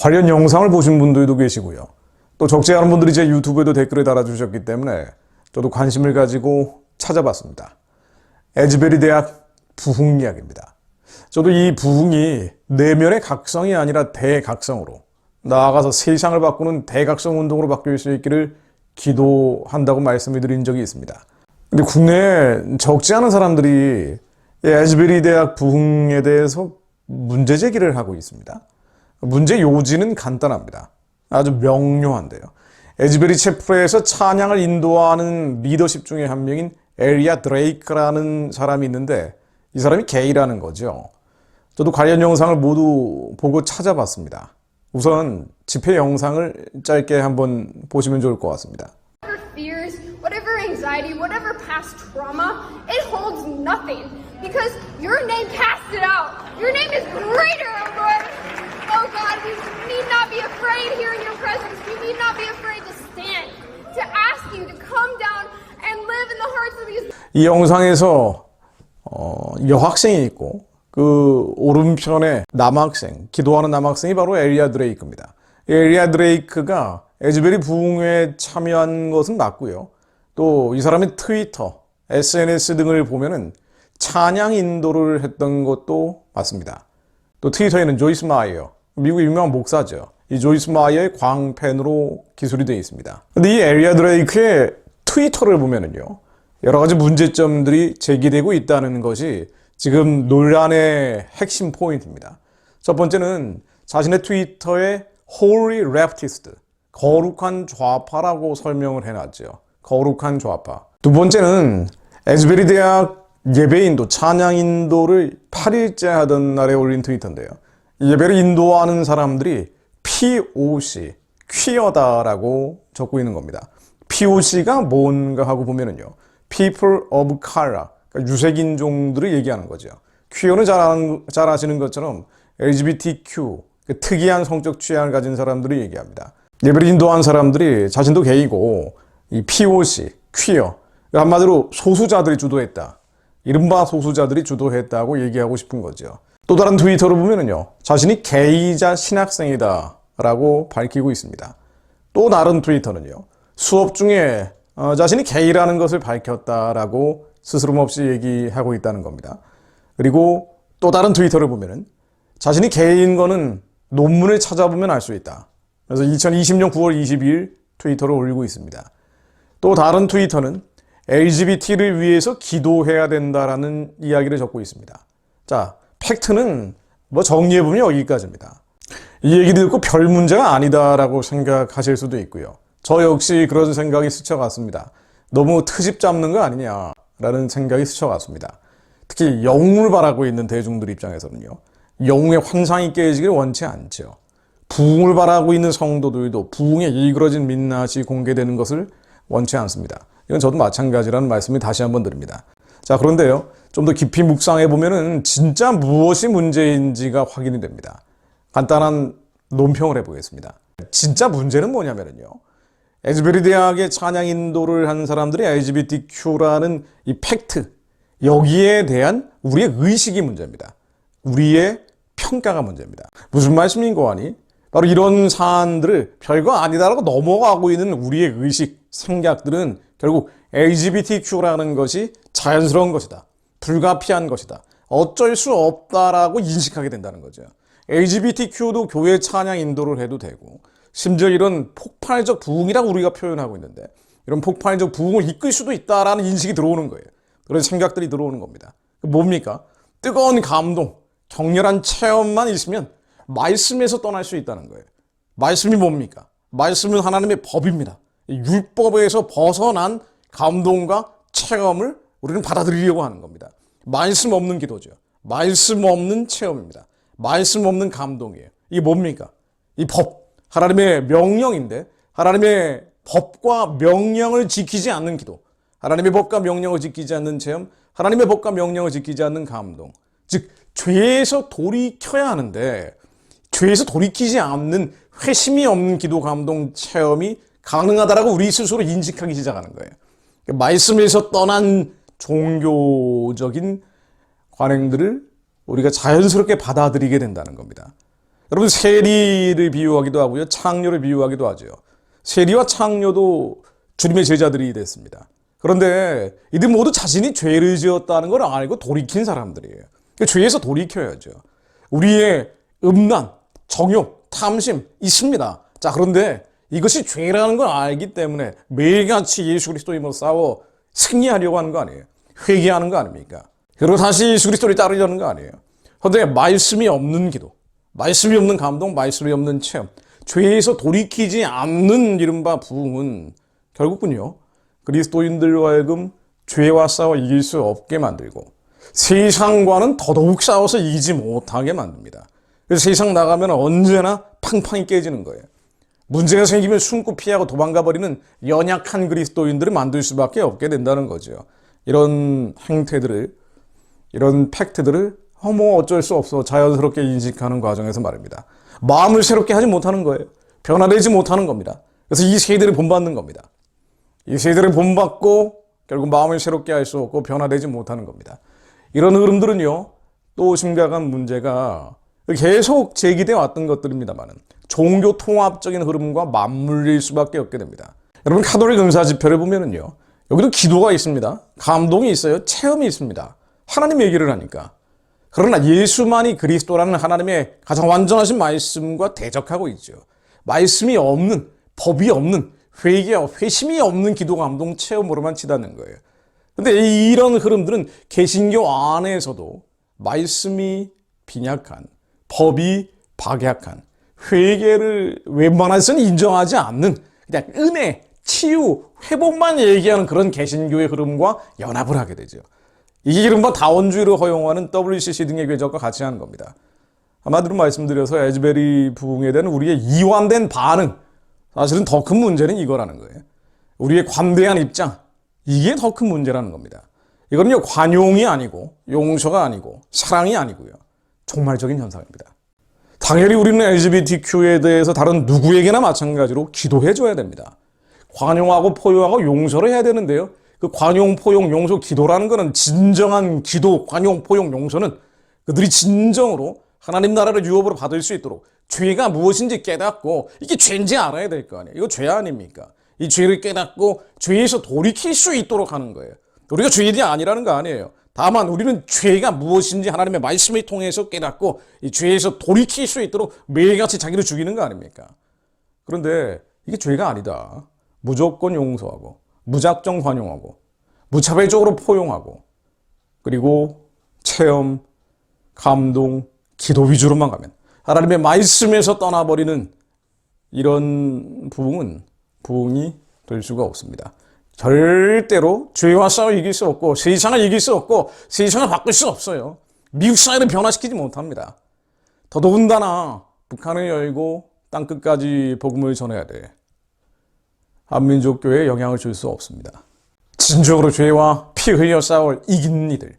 관련 영상을 보신 분들도 계시고요. 또 적지 않은 분들이 제 유튜브에도 댓글을 달아주셨기 때문에 저도 관심을 가지고 찾아봤습니다. 에즈베리 대학 부흥 이야기입니다. 저도 이 부흥이 내면의 각성이 아니라 대각성으로 나아가서 세상을 바꾸는 대각성 운동으로 바뀔 수 있기를 기도한다고 말씀을 드린 적이 있습니다. 근데 국내에 적지 않은 사람들이 이 에즈베리 대학 부흥에 대해서 문제 제기를 하고 있습니다. 문제 요지는 간단합니다. 아주 명료한데요. 에즈베리 체프에서 찬양을 인도하는 리더십 중에 한 명인 에리아 드레이크라는 사람이 있는데 이 사람이 게이라는 거죠. 저도 관련 영상을 모두 보고 찾아봤습니다. 우선 집회 영상을 짧게 한번 보시면 좋을 것 같습니다. Whatever fears, whatever anxiety, whatever past trauma, it holds nothing because your name casts it out. Your name is greater, oh Lord. Oh God, we need not be afraid here in your presence. We need not be afraid to stand, to ask you to come down and live in the hearts of these 이 영상에서 어, 여학생이 있고 그 오른편에 남학생, 기도하는 남학생이 바로 에리아 드레이크입니다. 이 에리아 드레이크가 에즈베리 부흥회에 참여한 것은 맞고요. 또 이 사람이 트위터, SNS 등을 보면은 찬양 인도를 했던 것도 맞습니다. 또 트위터에는 조이스 마이어, 미국 유명한 목사죠. 이 조이스 마이어의 광팬으로 기술이 되어 있습니다. 근데 이 에리아 드레이크의 트위터를 보면은요. 여러 가지 문제점들이 제기되고 있다는 것이 지금 논란의 핵심 포인트입니다. 첫 번째는 자신의 트위터에 Holy Leftist, 거룩한 좌파라고 설명을 해놨죠. 거룩한 좌파. 두 번째는 에즈베리 대학 예배인도 찬양인도를 8일째 하던 날에 올린 트위터인데요. 예배를 인도하는 사람들이 POC, 퀴어다라고 적고 있는 겁니다. POC가 뭔가 하고 보면은요. People of Color, 그러니까 유색인종들을 얘기하는 거죠. 퀴어는 잘, 아는- 잘 아시는 것처럼 LGBTQ, 그 특이한 성적 취향을 가진 사람들을 얘기합니다. 예배를 인도한 사람들이 자신도 게이고, 이 POC, 퀴어, 한마디로 소수자들이 주도했다. 이른바 소수자들이 주도했다고 얘기하고 싶은 거죠. 또 다른 트위터를 보면은요, 자신이 게이자 신학생이다. 라고 밝히고 있습니다. 또 다른 트위터는요, 수업 중에 어, 자신이 게이라는 것을 밝혔다라고 스스럼 없이 얘기하고 있다는 겁니다. 그리고 또 다른 트위터를 보면은 자신이 게이인 거는 논문을 찾아보면 알 수 있다. 그래서 2020년 9월 22일 트위터를 올리고 있습니다. 또 다른 트위터는 LGBT를 위해서 기도해야 된다라는 이야기를 적고 있습니다. 자, 팩트는 뭐 정리해보면 여기까지입니다. 이 얘기 듣고 별 문제가 아니다라고 생각하실 수도 있고요. 저 역시 그런 생각이 스쳐갔습니다. 너무 트집 잡는 거 아니냐라는 생각이 스쳐갔습니다. 특히 영웅을 바라고 있는 대중들 입장에서는요. 영웅의 환상이 깨지길 원치 않죠. 부흥을 바라고 있는 성도들도 부흥에 일그러진 민낯이 공개되는 것을 원치 않습니다. 이건 저도 마찬가지라는 말씀을 다시 한번 드립니다. 자, 그런데요. 좀 더 깊이 묵상해 보면은 진짜 무엇이 문제인지가 확인이 됩니다. 간단한 논평을 해보겠습니다. 진짜 문제는 뭐냐면요. 에즈베리 대학의 찬양 인도를 한 사람들이 LGBTQ라는 이 팩트, 여기에 대한 우리의 의식이 문제입니다. 우리의 평가가 문제입니다. 무슨 말씀인 거 아니? 바로 이런 사안들을 별거 아니다라고 넘어가고 있는 우리의 의식, 생각들은 결국 LGBTQ라는 것이 자연스러운 것이다. 불가피한 것이다. 어쩔 수 없다라고 인식하게 된다는 거죠. LGBTQ도 교회 찬양 인도를 해도 되고, 심지어 이런 폭발적 부흥이라고 우리가 표현하고 있는데, 이런 폭발적 부흥을 이끌 수도 있다라는 인식이 들어오는 거예요. 그런 생각들이 들어오는 겁니다. 그 뭡니까? 뜨거운 감동, 격렬한 체험만 있으면 말씀에서 떠날 수 있다는 거예요. 말씀이 뭡니까? 말씀은 하나님의 법입니다. 이 율법에서 벗어난 감동과 체험을 우리는 받아들이려고 하는 겁니다. 말씀 없는 기도죠. 말씀 없는 체험입니다. 말씀 없는 감동이에요. 이게 뭡니까? 이 법, 하나님의 명령인데 하나님의 법과 명령을 지키지 않는 기도, 하나님의 법과 명령을 지키지 않는 체험, 하나님의 법과 명령을 지키지 않는 감동. 즉 죄에서 돌이켜야 하는데 죄에서 돌이키지 않는 회심이 없는 기도 감동 체험이 가능하다라고 우리 스스로 인식하기 시작하는 거예요. 그러니까 말씀에서 떠난 종교적인 관행들을 우리가 자연스럽게 받아들이게 된다는 겁니다. 여러분 세리를 비유하기도 하고요. 창녀를 비유하기도 하죠. 세리와 창녀도 주님의 제자들이 됐습니다. 그런데 이들 모두 자신이 죄를 지었다는 걸 알고 돌이킨 사람들이에요. 그 죄에서 돌이켜야죠. 우리의 음란, 정욕, 탐심 있습니다. 자, 그런데 이것이 죄라는 걸 알기 때문에 매일같이 예수 그리스도임으로 싸워 승리하려고 하는 거 아니에요. 회개하는 거 아닙니까? 그리고 다시 예수 그리스도를 따르려는 거 아니에요. 그런데 말씀이 없는 기도, 말씀이 없는 감동, 말씀이 없는 체험, 죄에서 돌이키지 않는 이른바 부흥은 결국은요, 그리스도인들로 하여금 죄와 싸워 이길 수 없게 만들고 세상과는 더더욱 싸워서 이기지 못하게 만듭니다. 그래서 세상 나가면 언제나 팡팡이 깨지는 거예요. 문제가 생기면 숨고 피하고 도망가 버리는 연약한 그리스도인들을 만들 수밖에 없게 된다는 거죠. 이런 행태들을 이런 팩트들을 어, 뭐 어쩔 수 없어 자연스럽게 인식하는 과정에서 말입니다. 마음을 새롭게 하지 못하는 거예요. 변화되지 못하는 겁니다. 그래서 이 세대를 본받는 겁니다. 이 세대를 본받고 결국 마음을 새롭게 할 수 없고 변화되지 못하는 겁니다. 이런 흐름들은요, 또 심각한 문제가 계속 제기되어 왔던 것들입니다만은 종교 통합적인 흐름과 맞물릴 수밖에 없게 됩니다. 여러분 카톨릭 은사 지표를 보면은요, 여기도 기도가 있습니다. 감동이 있어요. 체험이 있습니다. 하나님 얘기를 하니까. 그러나 예수만이 그리스도라는 하나님의 가장 완전하신 말씀과 대적하고 있죠. 말씀이 없는, 법이 없는, 회개와 회심이 없는 기도 감동 체험으로만 치닫는 거예요. 근데 이런 흐름들은 개신교 안에서도 말씀이 빈약한, 법이 박약한, 회개를 웬만해서는 인정하지 않는 그냥 은혜, 치유, 회복만 얘기하는 그런 개신교의 흐름과 연합을 하게 되죠. 이게 이른바 다원주의를 허용하는 WCC 등의 궤적과 같이 하는 겁니다. 한마디로 말씀드려서 에즈베리 부흥에 대한 우리의 이완된 반응, 사실은 더 큰 문제는 이거라는 거예요. 우리의 관대한 입장, 이게 더 큰 문제라는 겁니다. 이거는요, 관용이 아니고, 용서가 아니고, 사랑이 아니고요. 종말적인 현상입니다. 당연히 우리는 LGBTQ에 대해서 다른 누구에게나 마찬가지로 기도해줘야 됩니다. 관용하고 포용하고 용서를 해야 되는데요. 그 관용, 포용, 용서, 기도라는 것은 진정한 기도, 관용, 포용, 용서는 그들이 진정으로 하나님 나라를 유업으로 받을 수 있도록 죄가 무엇인지 깨닫고 이게 죄인지 알아야 될 거 아니에요. 이거 죄 아닙니까? 이 죄를 깨닫고 죄에서 돌이킬 수 있도록 하는 거예요. 우리가 죄인이 아니라는 거 아니에요. 다만 우리는 죄가 무엇인지 하나님의 말씀을 통해서 깨닫고 이 죄에서 돌이킬 수 있도록 매일같이 자기를 죽이는 거 아닙니까? 그런데 이게 죄가 아니다. 무조건 용서하고 무작정 관용하고 무차별적으로 포용하고 그리고 체험, 감동, 기도 위주로만 가면 하나님의 말씀에서 떠나버리는 이런 부흥은 부흥이 될 수가 없습니다. 절대로 죄와 싸워 이길 수 없고 세상을 이길 수 없고 세상을 바꿀 수 없어요. 미국 사회를 변화시키지 못합니다. 더더군다나 북한을 열고 땅끝까지 복음을 전해야 돼. 한민족 교회에 영향을 줄 수 없습니다. 진정으로 죄와 피 흘려 싸울 이기는 이들,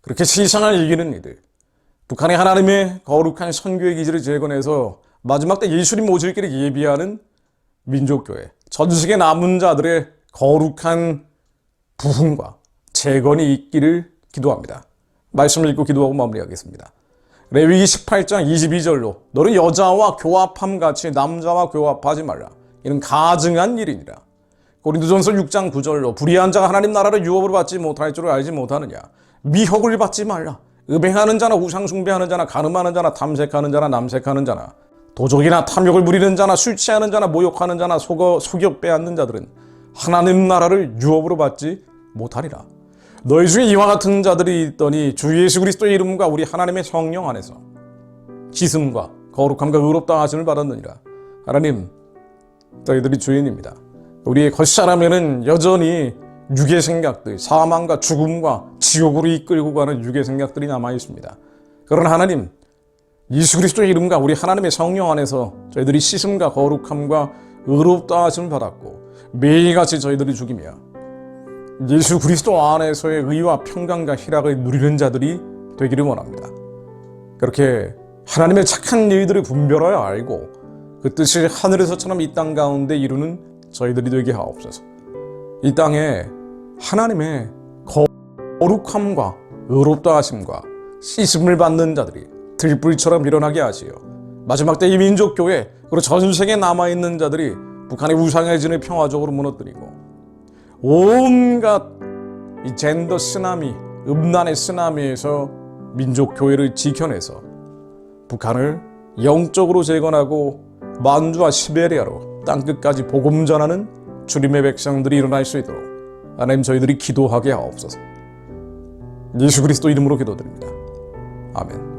그렇게 세상을 이기는 이들, 북한의 하나님의 거룩한 선교의 기지를 재건해서 마지막 때 예수님 길을 예비하는 민족교회, 전 세계 남은 자들의 거룩한 부흥과 재건이 있기를 기도합니다. 말씀을 읽고 기도하고 마무리하겠습니다. 레위기 18장 22절로 너는 여자와 교합함 같이 남자와 교합하지 말라. 이는 가증한 일이니라. 고린도전서 6장 9절로 불의한 자가 하나님 나라를 유업으로 받지 못할 줄을 알지 못하느냐. 미혹을 받지 말라. 음행하는 자나 우상 숭배하는 자나 가늠하는 자나 탐색하는 자나 남색하는 자나 도적이나 탐욕을 부리는 자나 술 취하는 자나 모욕하는 자나 속어 속여 빼앗는 자들은 하나님 나라를 유업으로 받지 못하리라. 너희 중에 이와 같은 자들이 있더니 주 예수 그리스도의 이름과 우리 하나님의 성령 안에서 지승과 거룩함과 의롭다 하심을 받았느니라. 하나님, 저희들이 주인입니다. 우리의 겉사람에는 여전히 육의 생각들, 사망과 죽음과 지옥으로 이끌고 가는 육의 생각들이 남아 있습니다. 그러나 하나님, 예수 그리스도의 이름과 우리 하나님의 성령 안에서 저희들이 씻음과 거룩함과 의롭다 하심을 받았고 매일같이 저희들이 죽이며 예수 그리스도 안에서의 의와 평강과 희락을 누리는 자들이 되기를 원합니다. 그렇게 하나님의 착한 일들을 분별하여 알고 그 뜻을 하늘에서처럼 이 땅 가운데 이루는 저희들이 되게 하옵소서. 이 땅에 하나님의 거룩함과 의롭다 하심과 씻음을 받는 자들이 들불처럼 일어나게 하시어 마지막 때 이 민족교회 그리고 전 세계에 남아있는 자들이 북한의 우상의 진을 평화적으로 무너뜨리고 온갖 이 젠더 쓰나미, 음란의 쓰나미에서 민족 교회를 지켜내서 북한을 영적으로 재건하고 만주와 시베리아로 땅끝까지 복음 전하는 주님의 백성들이 일어날 수 있도록 하나님 저희들이 기도하게 하옵소서. 예수 그리스도 이름으로 기도드립니다. 아멘.